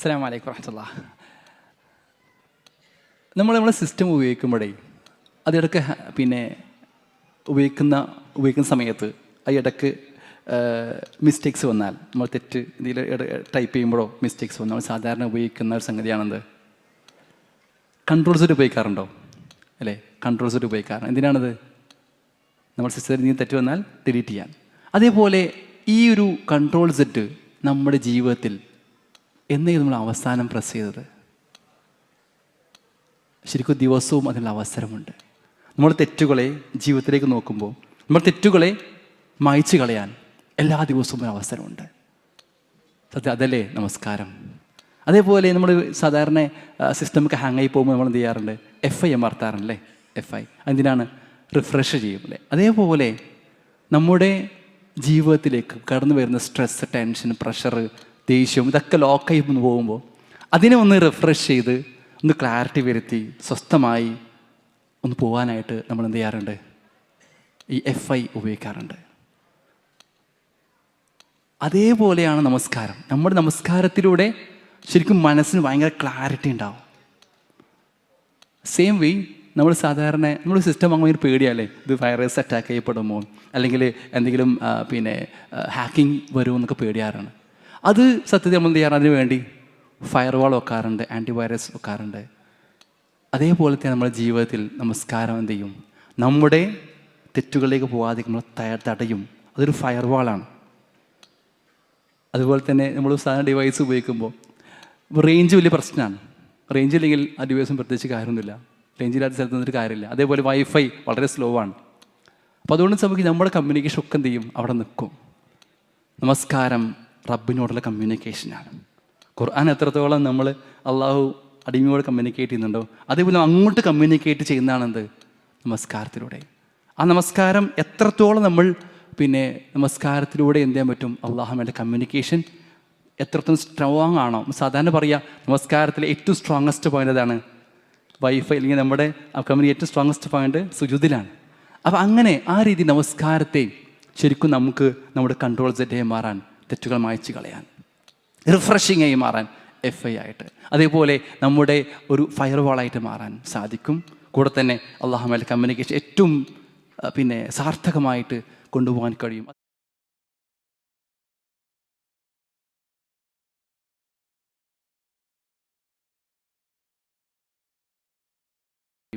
അസ്സാം വലൈക്കും വറഹമത്തുള്ള. നമ്മൾ നമ്മളെ സിസ്റ്റം ഉപയോഗിക്കുമ്പോഴേ അതിടക്ക് പിന്നെ ഉപയോഗിക്കുന്ന ഉപയോഗിക്കുന്ന സമയത്ത് ആ ഇടയ്ക്ക് മിസ്റ്റേക്സ് വന്നാൽ നമ്മൾ തെറ്റ് ഇതിൽ ടൈപ്പ് ചെയ്യുമ്പോഴോ മിസ്റ്റേക്സ് വന്നാൽ സാധാരണ ഉപയോഗിക്കുന്ന ഒരു സംഗതിയാണെന്ത്? Control set ഉപയോഗിക്കാറുണ്ടോ? അല്ലേ? കൺട്രോൾ സെറ്റ് ഉപയോഗിക്കാറുണ്ട് എന്തിനാണത്? നമ്മൾ സിസ്റ്റത്തിൽ നിന്ന് തെറ്റ് വന്നാൽ ഡിലീറ്റ് ചെയ്യാൻ. അതേപോലെ ഈ ഒരു കൺട്രോൾ സെറ്റ് നമ്മുടെ ജീവിതത്തിൽ എന്നേ നമ്മൾ അവസാനം പ്രസ് ചെയ്തത്. ശരിക്കും ദിവസവും അതിനുള്ള അവസരമുണ്ട്. നമ്മൾ തെറ്റുകളെ ജീവിതത്തിലേക്ക് നോക്കുമ്പോൾ നമ്മൾ തെറ്റുകളെ മായ്ച്ചു കളയാൻ എല്ലാ ദിവസവും ഒരു അവസരമുണ്ട്. സത്യം അതല്ലേ നമസ്കാരം? അതേപോലെ നമ്മൾ സാധാരണ സിസ്റ്റമൊക്കെ ഹാങ് ആയി പോകുമ്പോൾ നമ്മൾ എന്ത് ചെയ്യാറുണ്ട്? എഫ് ഐ അമർത്താറുണ്ടല്ലേ എഫ് ഐ എന്തിനാണ് റിഫ്രഷ് ചെയ്യും അല്ലേ അതേപോലെ നമ്മുടെ ജീവിതത്തിലേക്ക് കടന്നു വരുന്ന സ്ട്രെസ് ടെൻഷൻ പ്രഷർ ദേഷ്യം ഇതൊക്കെ ലോക്കായി ഒന്ന് പോകുമ്പോൾ അതിനെ ഒന്ന് റിഫ്രഷ് ചെയ്ത് ഒന്ന് ക്ലാരിറ്റി വരുത്തി സ്വസ്ഥമായി ഒന്ന് പോകാനായിട്ട് നമ്മൾ എന്ത് ചെയ്യാറുണ്ട്? ഈ എഫ് ഐ ഉപയോഗിക്കാറുണ്ട്. അതേപോലെയാണ് നമസ്കാരം. നമ്മുടെ നമസ്കാരത്തിലൂടെ ശരിക്കും മനസ്സിന് ഭയങ്കര ക്ലാരിറ്റി ഉണ്ടാവും. സെയിം വേ നമ്മൾ സാധാരണ നമ്മൾ സിസ്റ്റം അങ്ങനെ ഒരു പേടിയല്ലേ? ഇത് വൈറസ് അറ്റാക്ക് ചെയ്യപ്പെടുമോ? അല്ലെങ്കിൽ എന്തെങ്കിലും പിന്നെ ഹാക്കിംഗ് വരുമോ എന്നൊക്കെ പേടിയാറാണ്. അത് സത്യത്തിൽ നമ്മൾ എന്ത് ചെയ്യാറ്? അതിന് വേണ്ടി ഫയർ വാൾ വെക്കാറുണ്ട് ആന്റിവൈറസ് വെക്കാറുണ്ട്. അതേപോലെ തന്നെ നമ്മുടെ ജീവിതത്തിൽ നമസ്കാരം എന്ത് ചെയ്യും? നമ്മുടെ തെറ്റുകളിലേക്ക് പോകാതെ നമ്മൾ തടയും. അതൊരു ഫയർ വാളാണ് അതുപോലെ തന്നെ നമ്മൾ സാധാരണ ഡിവൈസ് ഉപയോഗിക്കുമ്പോൾ റേഞ്ച് വലിയ പ്രശ്നമാണ്. റേഞ്ച് ഇല്ലെങ്കിൽ ആ ഡിവൈസും പ്രത്യേകിച്ച് കാര്യമൊന്നുമില്ല. റേഞ്ച് ഇല്ലാത്ത സ്ഥലത്ത് നിന്നൊരു കാര്യമില്ല. അതേപോലെ വൈഫൈ വളരെ സ്ലോ ആണ്. അപ്പോൾ അതുകൊണ്ട് നമുക്ക് നമ്മുടെ കമ്മ്യൂണിക്കേഷൻ ഒക്കെ എന്ത് ചെയ്യും? അവിടെ നിൽക്കും. നമസ്കാരം. റബ്ബിനോടുള്ള കമ്മ്യൂണിക്കേഷനാണ് ഖുർആൻ എത്രത്തോളം നമ്മൾ അള്ളാഹു അടിമയോട് കമ്മ്യൂണിക്കേറ്റ് ചെയ്യുന്നുണ്ടോ അതേപോലെ അങ്ങോട്ട് കമ്മ്യൂണിക്കേറ്റ് ചെയ്യുന്നതാണെന്ത്? നമസ്കാരത്തിലൂടെ. ആ നമസ്കാരം എത്രത്തോളം നമ്മൾ പിന്നെ നമസ്കാരത്തിലൂടെ എന്ത് ചെയ്യാൻ പറ്റും? അള്ളാഹുമായിട്ട് കമ്മ്യൂണിക്കേഷൻ എത്രത്തോളം സ്ട്രോങ് ആണോ? സാധാരണ പറയുക നമസ്കാരത്തിലെ ഏറ്റവും സ്ട്രോങ്ങസ്റ്റ് പോയിന്റ് അതാണ് വൈഫൈ അല്ലെങ്കിൽ നമ്മുടെ കമ്പനി ഏറ്റവും സ്ട്രോങ്ങസ്റ്റ് പോയിന്റ് സുജുതിലാണ്. അപ്പോൾ അങ്ങനെ ആ രീതി നമസ്കാരത്തെ ശരിക്കും നമുക്ക് നമ്മുടെ കൺട്രോൾ സെറ്റായി മാറാൻ തെറ്റുകൾ മായ്ച്ചു കളയാൻ റിഫ്രഷിംഗ് ആയി മാറാൻ എഫ് ഐ ആയിട്ട്. അതേപോലെ നമ്മുടെ ഒരു ഫയർ വാളായിട്ട് മാറാൻ സാധിക്കും. കൂടെ തന്നെ അള്ളാഹുമായിട്ട് കമ്മ്യൂണിക്കേഷൻ ഏറ്റവും പിന്നെ സാർത്ഥകമായിട്ട് കൊണ്ടുപോകാൻ കഴിയും.